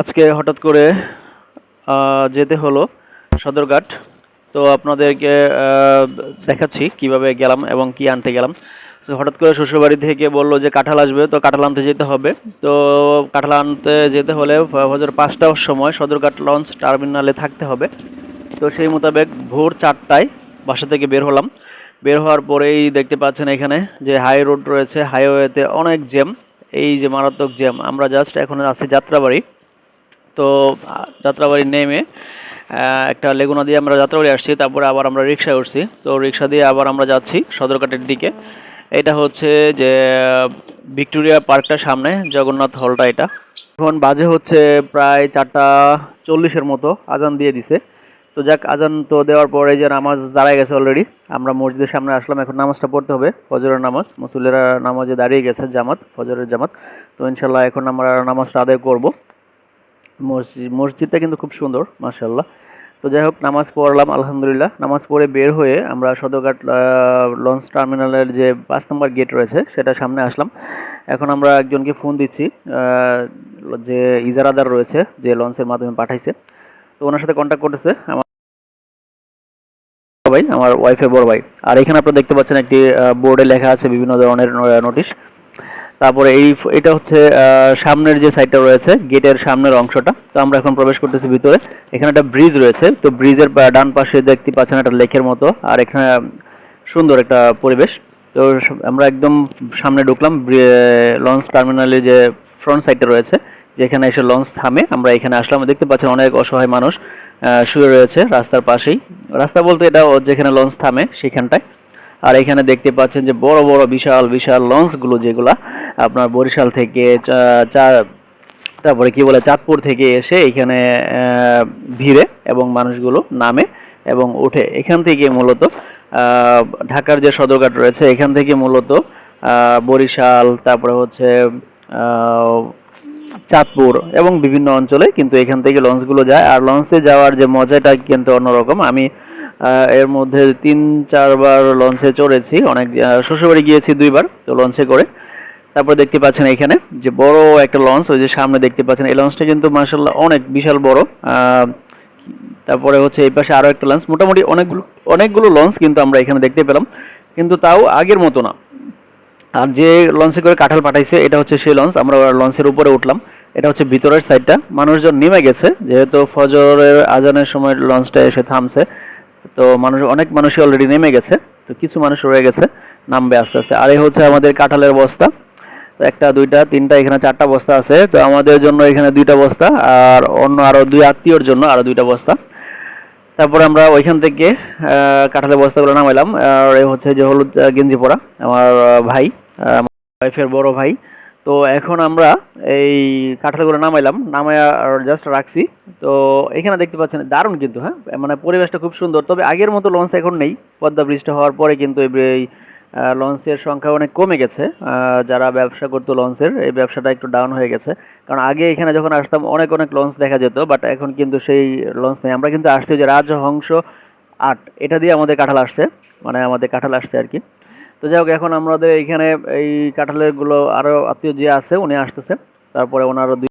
আজকে হঠাৎ করে যেতে হলো সদরঘাট। তো আপনাদেরকে দেখাচ্ছি কীভাবে গেলাম এবং কি আনতে গেলাম। তো হঠাৎ করে শ্বশুরবাড়ি থেকে বলল যে কাঁঠাল আসবে, তো কাঁঠাল আনতে যেতে হবে। তো কাঁঠাল আনতে যেতে হলে হজর পাঁচটার সময় সদরঘাট লঞ্চ টার্মিনালে থাকতে হবে। তো সেই মোতাবেক ভোর চারটায় বাসা থেকে বের হলাম। বের হওয়ার পরেই দেখতে পাচ্ছেন এখানে যে হাই রোড রয়েছে, হাইওয়েতে অনেক জ্যাম। এই যে মারাত্মক জ্যাম, আমরা জাস্ট এখন আছি যাত্রাবাড়ি। তো যাত্রাবাড়ি নেমে একটা লেগুনা দিয়ে আমরা যাত্রাবাড়ি আসছি, তারপরে আবার আমরা রিক্সায় উঠছি। তো রিক্সা দিয়ে আবার আমরা যাচ্ছি সদরঘাটের দিকে। এটা হচ্ছে যে, ভিক্টোরিয়া পার্কটার সামনে, জগন্নাথ হলটা এটা। এখন বাজে হচ্ছে প্রায় চারটা চল্লিশের মতো, আজান দিয়ে দিছে। তো যাক, আজান তো দেওয়ার পরে যে নামাজ দাঁড়ায় গেছে অলরেডি আমরা মসজিদের সামনে আসলাম, এখন নামাজটা পড়তে হবে, ফজরের নামাজ। মুসল্লিরা নামাজে দাঁড়িয়ে গেছে জামাত, ফজরের জামাত। তো ইনশাল্লাহ এখন আমরা নামাজটা আদায় করব। মসজিদ মসজিদটা কিন্তু খুব সুন্দর মাশাল্লাহ তো যাই হোক, নামাজ পড়লাম, আলহামদুলিল্লাহ। নামাজ পড়ে বের হয়ে আমরা সদরঘাট লঞ্চ টার্মিনালের যে পাঁচ নম্বর গেট রয়েছে, সেটা সামনে আসলাম। এখন আমরা একজনকে ফোন দিচ্ছি যে ইজারাদার রয়েছে, যে লঞ্চের মাধ্যমে পাঠাইছে। তো ওনার সাথে কন্ট্যাক্ট করতেছে, আমার ভাই, আমার ওয়াইফের বড় ভাই। আর এখানে আপনারা দেখতে পাচ্ছেন একটি বোর্ডে লেখা আছে বিভিন্ন ধরনের নোটিশ তারপরে এই এটা হচ্ছে সামনের যে সাইডটা রয়েছে গেটের সামনের অংশটা। তো আমরা এখন প্রবেশ করতেছি ভিতরে। এখানে একটা ব্রিজ রয়েছে। তো ব্রিজের ডান পাশে দেখতে পাচ্ছেন একটা লেকের মতো। আর এখানে সুন্দর একটা পরিবেশ। তো আমরা একদম সামনে ঢুকলাম। লঞ্চ টার্মিনালে যে ফ্রন্ট সাইডটা রয়েছে, যেখানে এসে লঞ্চ থামে। আমরা এখানে আসলাম। দেখতে পাচ্ছেন অনেক অসহায় মানুষ শুয়ে রয়েছে রাস্তার পাশেই। রাস্তা বলতে এটা যেখানে লঞ্চ থামে, সেখানটায়। আর এখানে দেখতে পাচ্ছেন যে বড় বড় বিশাল বিশাল লঞ্চগুলো যেগুলা আপনার বরিশাল থেকে, চা- চা- তারপরে কি বলে, চাঁদপুর থেকে এসে এখানে ভিড়ে এবং মানুষগুলো নামে এবং ওঠে। এখান থেকে মূলত ঢাকার যে সদরঘাট রয়েছে, এখান থেকে মূলত বরিশাল, তারপরে হচ্ছে চাঁদপুর এবং বিভিন্ন অঞ্চলে কিন্তু এখান থেকে লঞ্চগুলো যায়। আর লঞ্চে যাওয়ার যে মজাটা কিন্তু অন্যরকম। আমি এর মধ্যে তিন, চারবার লঞ্চে চড়েছি। অনেক শ্বশুরবাড়ি গিয়েছি দুইবার তো লঞ্চে করে। তারপর দেখতে পাচ্ছেন এখানে যে বড় একটা লঞ্চ ওই যে সামনে দেখতে পাচ্ছেন। এই লঞ্চটা কিন্তু মার্শাল্লাহ অনেক বিশাল বড়। তারপরে হচ্ছে এই পাশে আরও একটা লঞ্চ মোটামুটি অনেকগুলো অনেকগুলো লঞ্চ কিন্তু আমরা এখানে দেখতে পেলাম। কিন্তু তাও আগের মতো না। আর যে লঞ্চে করে কাঁঠাল পাঠাইছে, এটা হচ্ছে সেই লঞ্চ আমরা লঞ্চের উপরে উঠলাম। এটা হচ্ছে ভিতরের সাইডটা মানুষজন নেমে গেছে। যেহেতু ফজরের আজানের সময় লঞ্চটা এসে থামছে। তো মানুষ, অনেক মানুষই অলরেডি নেমে গেছে, তো কিছু মানুষ রয়ে গেছে, নামবে আস্তে আস্তে। আর এই হচ্ছে আমাদের কাঁঠালের বস্তা। তো একটা, দুইটা, তিনটা, এখানে চারটা বস্তা আছে। তো আমাদের জন্য এখানে দুইটা বস্তা, আর অন্য আরও দুই আত্মীয়র জন্য আরও দুইটা বস্তা। তারপরে আমরা ওইখান থেকে কাঁঠালের বস্তাগুলো নামাইলাম। আর এই হচ্ছে যে হলুদ গেঞ্জি পরা আমার ভাই ওয়াইফের বড় ভাই। তো এখন আমরা এই কাঁঠালগুলো নামাইলাম। নামায় জাস্ট রাখছি। তো এখানে দেখতে পাচ্ছেন, দারুণ কিন্তু হ্যাঁ? মানে পরিবেশটা খুব সুন্দর। তবে আগের মতো লঞ্চ এখন নেই। পদ্মা ব্রিজটা হওয়ার পরে কিন্তু এই লঞ্চের সংখ্যা অনেক কমে গেছে। যারা ব্যবসা করতো লঞ্চের এই ব্যবসাটা একটু ডাউন হয়ে গেছে। কারণ আগে এখানে যখন আসতাম, অনেক অনেক লঞ্চ দেখা যেত বাট এখন কিন্তু সেই লঞ্চ নেই। আমরা কিন্তু আসছি যে রাজহংস আট, এটা দিয়ে আমাদের কাঁঠাল আসছে। মানে আমাদের কাঁঠাল আসছে আর কি। তো যাই হোক, এখন আমাদের এইখানে এই কাঁঠালেরগুলো আরও আত্মীয় যে আছে, উনি আসতেছে। তারপরে ওনারও